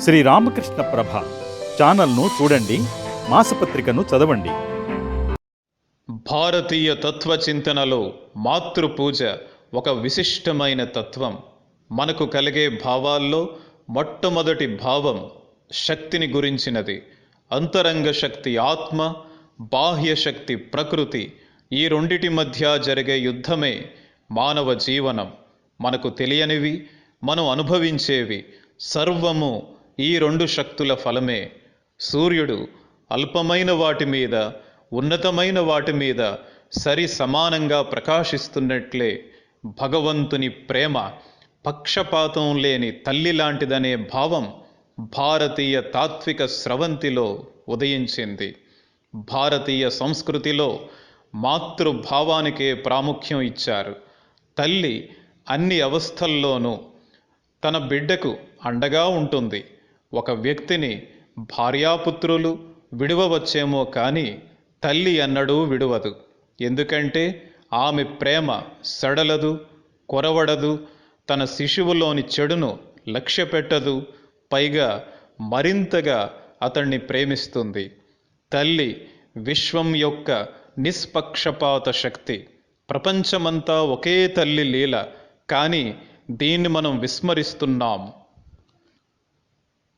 శ్రీ రామకృష్ణ ప్రభ ఛానల్ను చూడండి మాసపత్రికను చదవండి. భారతీయ తత్వచింతనలో మాతృపూజ ఒక విశిష్టమైన తత్వం. మనకు కలిగే భావాల్లో మొట్టమొదటి భావం శక్తిని గురించినది. అంతరంగ శక్తి ఆత్మ బాహ్య శక్తి ప్రకృతి ఈ రెండిటి మధ్య జరిగే యుద్ధమే మానవ జీవనం. మనకు తెలియనివి మనం అనుభవించేవి సర్వము ఈ రెండు శక్తుల ఫలమే సూర్యుడు అల్పమైన వాటి మీద ఉన్నతమైన వాటి మీద సరి సమానంగా ప్రకాశిస్తున్నట్లే భగవంతుని ప్రేమ పక్షపాతం లేని తల్లి లాంటిదనే భావం భారతీయ తాత్విక స్రవంతిలో ఉదయించింది భారతీయ సంస్కృతిలో మాతృభావానికే ప్రాముఖ్యం ఇచ్చారు. తల్లి అన్ని అవస్థల్లోనూ తన బిడ్డకు అండగా ఉంటుంది. ఒక వ్యక్తిని భార్యాపుత్రులు విడువవచ్చేమో కానీ తల్లి అన్నడూ విడువదు. ఎందుకంటే ఆమె ప్రేమ సడలదు కొరవడదు తన శిశువులోని చెడును లక్ష్యపెట్టదు పైగా మరింతగా అతన్ని ప్రేమిస్తుంది. తల్లి విశ్వం యొక్క నిష్పక్షపాత శక్తి. ప్రపంచమంతా ఒకే తల్లి లీల కానీ దీన్ని మనం విస్మరిస్తున్నాం.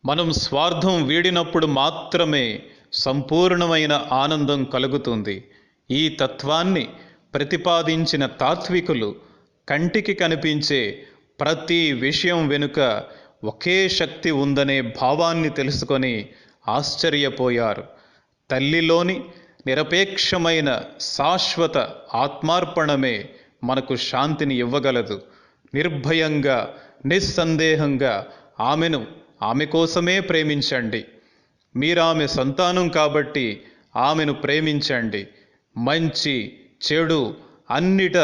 మనం స్వార్థం వీడినప్పుడు మాత్రమే సంపూర్ణమైన ఆనందం కలుగుతుంది. ఈ తత్వాన్ని ప్రతిపాదించిన తాత్వికులు కంటికి కనిపించే ప్రతి విషయం వెనుక ఒకే శక్తి ఉందనే భావాన్ని తెలుసుకొని ఆశ్చర్యపోయారు. తల్లిలోని నిరపేక్షమైన శాశ్వత ఆత్మార్పణమే మనకు శాంతిని ఇవ్వగలదు. నిర్భయంగా నిస్సందేహంగా ఆమెను ఆమె కోసమే ప్రేమించండి. మీరామె సంతానం కాబట్టి ఆమెను ప్రేమించండి. మంచి చెడు అన్నిట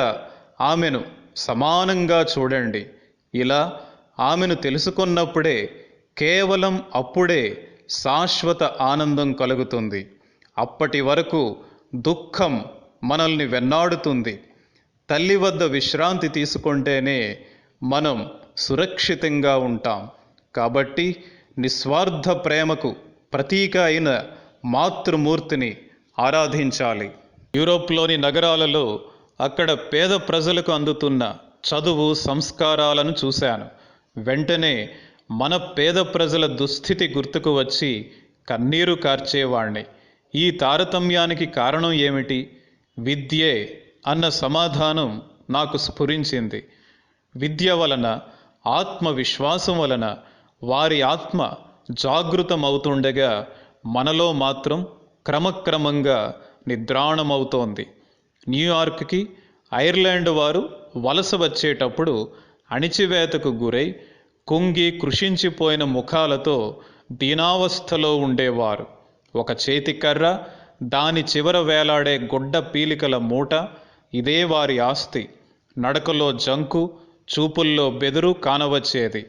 ఆమెను సమానంగా చూడండి. ఇలా ఆమెను తెలుసుకున్నప్పుడే కేవలం అప్పుడే శాశ్వత ఆనందం కలుగుతుంది. అప్పటి వరకు దుఃఖం మనల్ని వెన్నాడుతుంది. తల్లి వద్ద విశ్రాంతి తీసుకుంటేనే మనం సురక్షితంగా ఉంటాం. కాబట్టి నిస్వార్థ ప్రేమకు ప్రతీక అయిన మాతృమూర్తిని ఆరాధించాలి. యూరోప్లోని నగరాలలో అక్కడ పేద ప్రజలకు అందుతున్న చదువు సంస్కారాలను చూశాను. వెంటనే మన పేద ప్రజల దుస్థితి గుర్తుకు వచ్చి కన్నీరు కార్చేవాణ్ణి. ఈ తారతమ్యానికి కారణం ఏమిటి? విద్యే అన్న సమాధానం నాకు స్ఫురించింది. విద్య వలన ఆత్మవిశ్వాసం వలన వారి ఆత్మ జాగృతమవుతుండగా మనలో మాత్రం క్రమక్రమంగా నిద్రాణమవుతోంది. న్యూయార్క్కి ఐర్లాండ్ వారు వలస వచ్చేటప్పుడు అణిచివేతకు గురై కుంగి కృషించిపోయిన ముఖాలతో దీనావస్థలో ఉండేవారు. ఒక చేతి కర్ర దాని చివర వేలాడే గొడ్డ పీలికల మూట ఇదే వారి ఆస్తి. నడకలో జంకు చూపుల్లో బెదురు కానవచ్చేది.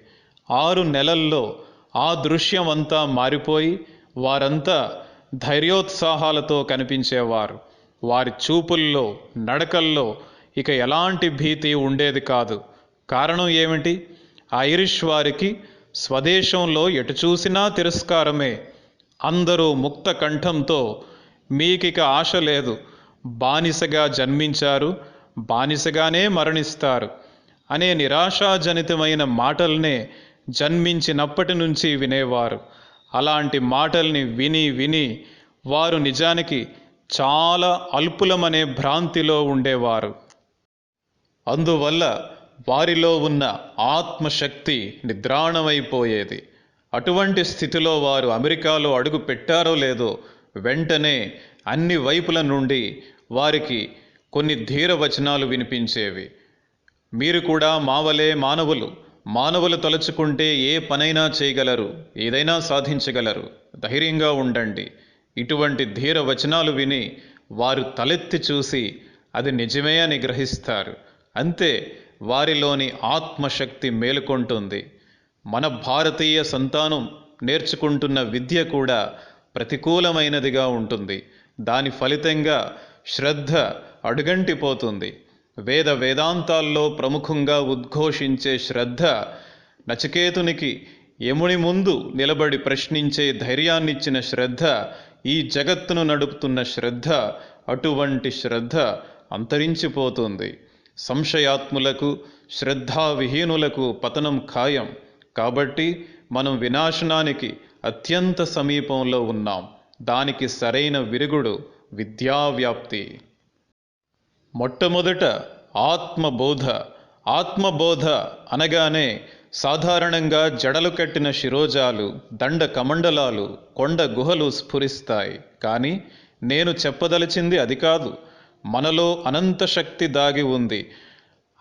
ఆరు నెలల్లో ఆ దృశ్యమంతా మారిపోయి వారంతా ధైర్యోత్సాహాలతో కనిపించేవారు. వారి చూపుల్లో నడకల్లో ఇక ఎలాంటి భీతి ఉండేది కాదు. కారణం ఏమిటి? ఐరిష్ వారికి స్వదేశంలో ఎటు చూసినా తిరస్కారమే. అందరూ ముక్త కంఠంతో మీకిక ఆశ లేదు. బానిసగా జన్మించారు. బానిసగానే మరణిస్తారు. అనే నిరాశాజనితమైన మాటల్నే జన్మించినప్పటి నుంచి వినేవారు. అలాంటి మాటల్ని విని విని వారు నిజానికి చాలా అల్పులమనే భ్రాంతిలో ఉండేవారు. అందువల్ల వారిలో ఉన్న ఆత్మశక్తి నిద్రాణమైపోయేది. అటువంటి స్థితిలో వారు అమెరికాలో అడుగు పెట్టారో లేదో వెంటనే అన్ని వైపుల నుండి వారికి కొన్ని ధీర వచనాలు వినిపించేవి. మీరు కూడా మావలే మానవులు మానవులు తలుచుకుంటే ఏ పనైనా చేయగలరు ఏదైనా సాధించగలరు. ధైర్యంగా ఉండండి. ఇటువంటి ధీర వచనాలు విని వారు తలెత్తి చూసి అది నిజమే అని గ్రహిస్తారు. అంతే వారిలోని ఆత్మశక్తి మేలుకొంటుంది. మన భారతీయ సంతానం నేర్చుకుంటున్న విద్య కూడా ప్రతికూలమైనదిగా ఉంటుంది. దాని ఫలితంగా శ్రద్ధ అడుగంటిపోతుంది. వేద వేదాంతాల్లో ప్రముఖంగా ఉద్ఘోషించే శ్రద్ధ నచికేతునికి యముని ముందు నిలబడి ప్రశ్నించే ధైర్యాన్నిచ్చిన శ్రద్ధ ఈ జగత్తును నడుపుతున్న శ్రద్ధ అటువంటి శ్రద్ధ అంతరించిపోతుంది. సంశయాత్ములకు శ్రద్ధావిహీనులకు పతనం ఖాయం. కాబట్టి మనం వినాశనానికి అత్యంత సమీపంలో ఉన్నాం. దానికి సరైన విరుగుడు విద్యావ్యాప్తి. మొట్టమొదట ఆత్మబోధ ఆత్మబోధ అనగానే సాధారణంగా జడలు కట్టిన శిరోజాలు దండ కమండలాలు కొండ గుహలు స్ఫురిస్తాయి. కానీ నేను చెప్పదలిచింది అది కాదు. మనలో అనంత శక్తి దాగి ఉంది.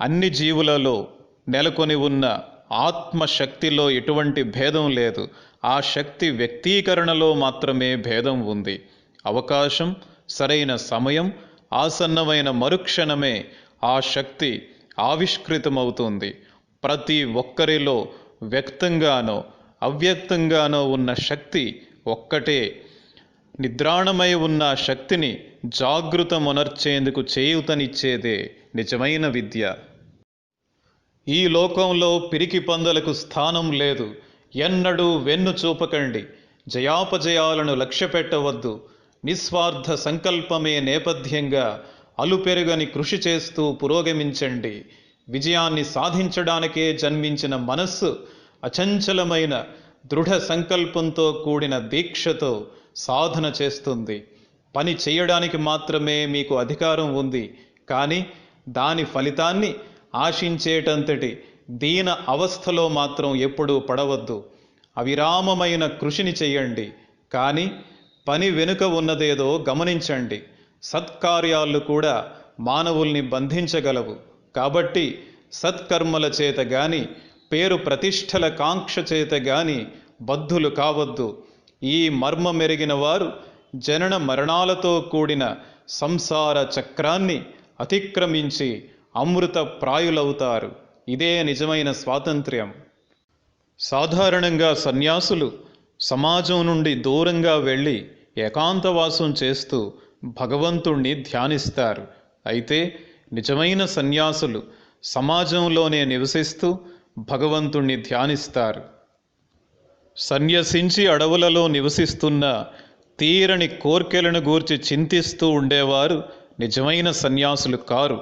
అన్ని జీవులలో నెలకొని ఉన్న ఆత్మశక్తిలో ఎటువంటి భేదం లేదు. ఆ శక్తి వ్యక్తీకరణలో మాత్రమే భేదం ఉంది. అవకాశం సరైన సమయం ఆసన్నమైన మరుక్షణమే ఆ శక్తి ఆవిష్కృతమవుతుంది. ప్రతి ఒక్కరిలో వ్యక్తంగానో అవ్యక్తంగానో ఉన్న శక్తి ఒక్కటే. నిద్రాణమై ఉన్న శక్తిని జాగృతమునర్చేందుకు చేయూతనిచ్చేదే నిజమైన విద్య. ఈ లోకంలో పిరికి పందలకు స్థానం లేదు. ఎన్నడూ వెన్ను చూపకండి. జయాపజయాలను లక్ష్యపెట్టవద్దు. నిస్వార్థ సంకల్పమే నేపథ్యంగా అలుపెరుగని కృషి చేస్తూ పురోగమించండి. విజయాన్ని సాధించడానికే జన్మించిన మనస్సు అచంచలమైన దృఢ సంకల్పంతో కూడిన దీక్షతో సాధన చేస్తుంది. పని చేయడానికి మాత్రమే మీకు అధికారం ఉంది. కానీ దాని ఫలితాన్ని ఆశించేటంతటి దీన అవస్థలో మాత్రం ఎప్పుడూ పడవద్దు. అవిరామమైన కృషిని చేయండి. కానీ పని వెనుక ఉన్నదేదో గమనించండి. సత్కార్యాలు కూడా మానవుల్ని బంధించగలవు. కాబట్టి సత్కర్మల చేత గాని పేరు ప్రతిష్టల కాంక్ష చేత గాని బద్ధులు కావద్దు. ఈ మర్మ మెరిగిన వారు జనన మరణాలతో కూడిన సంసార చక్రాన్ని అతిక్రమించి అమృత ప్రాయులవుతారు. ఇదే నిజమైన స్వాతంత్ర్యం. సాధారణంగా సన్యాసులు సమాజం నుండి దూరంగా వెళ్ళి ఏకాంతవాసం చేస్తూ భగవంతుణ్ణి ధ్యానిస్తారు. అయితే నిజమైన సన్యాసులు సమాజంలోనే నివసిస్తూ భగవంతుణ్ణి ధ్యానిస్తారు. సన్యసించి అడవులలో నివసిస్తున్న తీరని కోర్కెలను గూర్చి చింతిస్తూ ఉండేవారు నిజమైన సన్యాసులు కారు.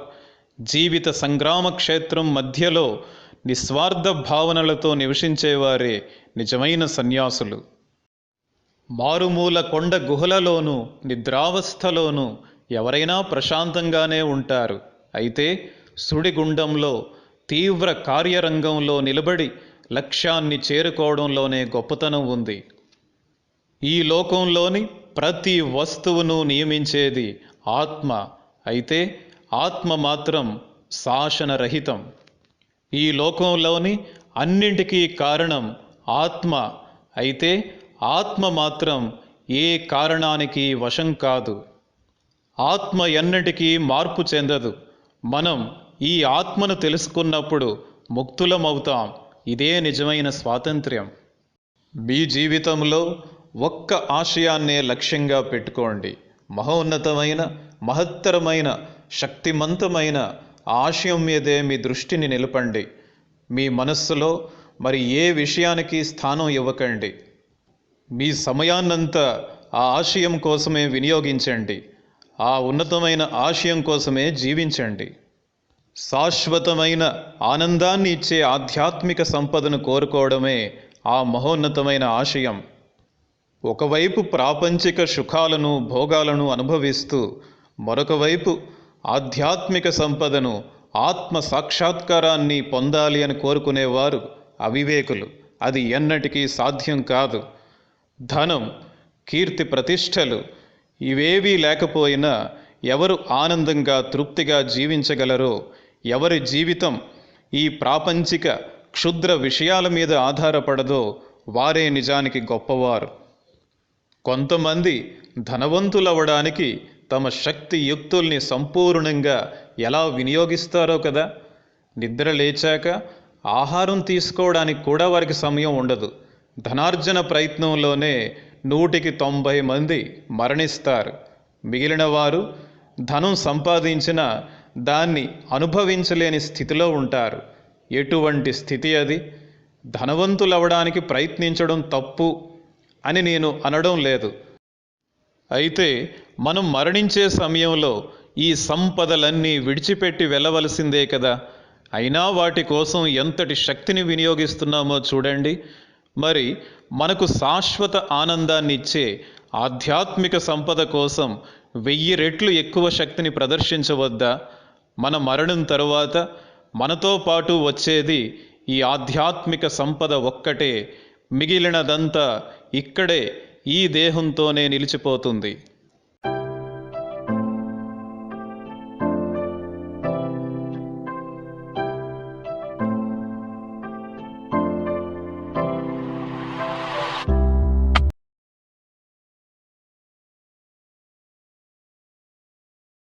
జీవిత సంగ్రామ క్షేత్రం మధ్యలో నిస్వార్థ భావనలతో నివసించేవారే నిజమైన సన్యాసులు. మారుమూల కొండ గుహలలోనూ నిద్రావస్థలోనూ ఎవరైనా ప్రశాంతంగానే ఉంటారు. అయితే సుడిగుండంలో తీవ్ర కార్యరంగంలో నిలబడి లక్ష్యాన్ని చేరుకోవడంలోనే గొప్పతనం ఉంది. ఈ లోకంలోని ప్రతి వస్తువును నియమించేది ఆత్మ. అయితే ఆత్మ మాత్రం శాసనరహితం. ఈ లోకంలోని అన్నింటికీ కారణం ఆత్మ. అయితే ఆత్మ మాత్రం ఏ కారణానికి వశం కాదు. ఆత్మ ఎన్నటికీ మార్పు చెందదు. మనం ఈ ఆత్మను తెలుసుకున్నప్పుడు ముక్తులమవుతాం. ఇదే నిజమైన స్వాతంత్ర్యం. మీ జీవితంలో ఒక్క ఆశయాన్నే లక్ష్యంగా పెట్టుకోండి. మహోన్నతమైన మహత్తరమైన శక్తిమంతమైన ఆశయం మీదే మీ దృష్టిని నిలపండి. మీ మనస్సులో మరి ఏ విషయానికి స్థానం ఇవ్వకండి. మీ సమయాన్నంతా ఆ ఆశయం కోసమే వినియోగించండి. ఆ ఉన్నతమైన ఆశయం కోసమే జీవించండి. శాశ్వతమైన ఆనందాన్ని ఇచ్చే ఆధ్యాత్మిక సంపదను కోరుకోవడమే ఆ మహోన్నతమైన ఆశయం. ఒకవైపు ప్రాపంచిక సుఖాలను భోగాలను అనుభవిస్తూ మరొక వైపు ఆధ్యాత్మిక సంపదను ఆత్మ సాక్షాత్కారాన్ని పొందాలి అని కోరుకునేవారు అవివేకులు. అది ఎన్నటికీ సాధ్యం కాదు. ధనం కీర్తి ప్రతిష్టలు ఇవేవీ లేకపోయినా ఎవరు ఆనందంగా తృప్తిగా జీవించగలరో ఎవరి జీవితం ఈ ప్రాపంచిక క్షుద్ర విషయాల మీద ఆధారపడదో వారే నిజానికి గొప్పవారు. కొంతమంది ధనవంతులవ్వడానికి తమ శక్తి యుక్తుల్ని సంపూర్ణంగా ఎలా వినియోగిస్తారో కదా? నిద్ర లేచాక ఆహారం తీసుకోవడానికి కూడా వారికి సమయం ఉండదు. ధనార్జన ప్రయత్నంలోనే నూటికి తొంభై మంది మరణిస్తారు. మిగిలిన వారు ధనం సంపాదించిన దాన్ని అనుభవించలేని స్థితిలో ఉంటారు. ఎటువంటి స్థితి అది? ధనవంతులవడానికి ప్రయత్నించడం తప్పు అని నేను అనడం లేదు. అయితే మనం మరణించే సమయంలో ఈ సంపదలన్నీ విడిచిపెట్టి వెళ్ళవలసిందే కదా. అయినా వాటి కోసం ఎంతటి శక్తిని వినియోగిస్తున్నామో చూడండి. మరి మనకు శాశ్వత ఆనందాన్ని ఇచ్చే ఆధ్యాత్మిక సంపద కోసం వెయ్యి రెట్లు ఎక్కువ శక్తిని ప్రదర్శించవద్దా? మన మరణం తరువాత మనతో పాటు వచ్చేది ఈ ఆధ్యాత్మిక సంపద ఒక్కటే. మిగిలినదంతా ఇక్కడే ఈ దేహంతోనే నిలిచిపోతుంది.